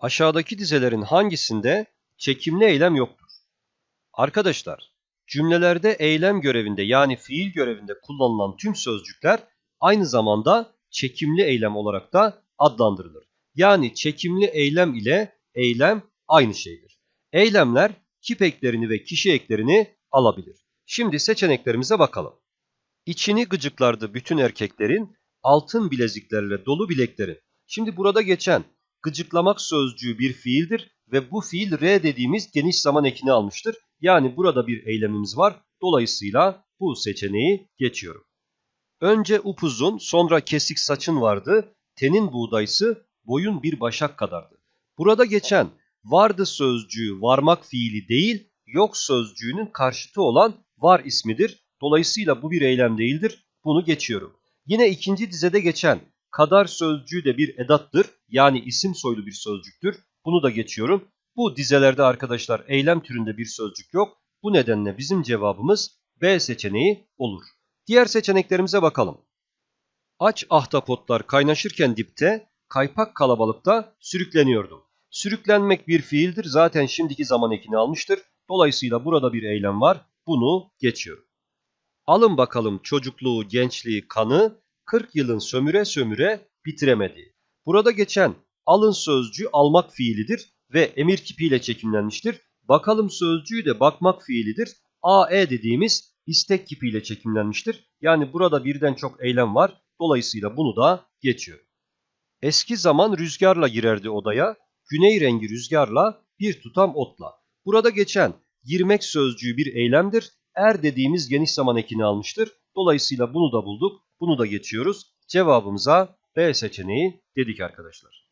Aşağıdaki dizelerin hangisinde çekimli eylem yoktur? Arkadaşlar, cümlelerde eylem görevinde yani fiil görevinde kullanılan tüm sözcükler aynı zamanda çekimli eylem olarak da adlandırılır. Yani çekimli eylem ile eylem aynı şeydir. Eylemler kip eklerini ve kişi eklerini alabilir. Şimdi seçeneklerimize bakalım. İçini gıcıklardı bütün erkeklerin, altın bileziklerle dolu bileklerin. Şimdi burada geçen gıcıklamak sözcüğü bir fiildir ve bu fiil re dediğimiz geniş zaman ekini almıştır. Yani burada bir eylemimiz var. Dolayısıyla bu seçeneği geçiyorum. Önce upuzun, sonra kesik saçın vardı. Tenin buğdaysı boyun bir başak kadardı. Burada geçen vardı sözcüğü varmak fiili değil, yok sözcüğünün karşıtı olan var ismidir. Dolayısıyla bu bir eylem değildir. Bunu geçiyorum. Yine ikinci dizede geçen kadar sözcüğü de bir edattır. Yani isim soylu bir sözcüktür. Bunu da geçiyorum. Bu dizelerde arkadaşlar eylem türünde bir sözcük yok. Bu nedenle bizim cevabımız B seçeneği olur. Diğer seçeneklerimize bakalım. Aç ahtapotlar kaynaşırken dipte, kaypak kalabalıkta sürükleniyordum. Sürüklenmek bir fiildir. Zaten şimdiki zaman ekini almıştır. Dolayısıyla burada bir eylem var. Bunu geçiyorum. Alın bakalım çocukluğu, gençliği, kanı 40 yılın sömüre sömüre bitiremedi. Burada geçen alın sözcüğü almak fiilidir ve emir kipiyle çekimlenmiştir. Bakalım sözcüğü de bakmak fiilidir. AE dediğimiz istek kipiyle çekimlenmiştir. Yani burada birden çok eylem var. Dolayısıyla bunu da geçiyorum. Eski zaman rüzgarla girerdi odaya, güney rengi rüzgarla bir tutam otla. Burada geçen girmek sözcüğü bir eylemdir. Er dediğimiz geniş zaman ekini almıştır. Dolayısıyla bunu da bulduk. Bunu da geçiyoruz. Cevabımıza B seçeneği dedik arkadaşlar.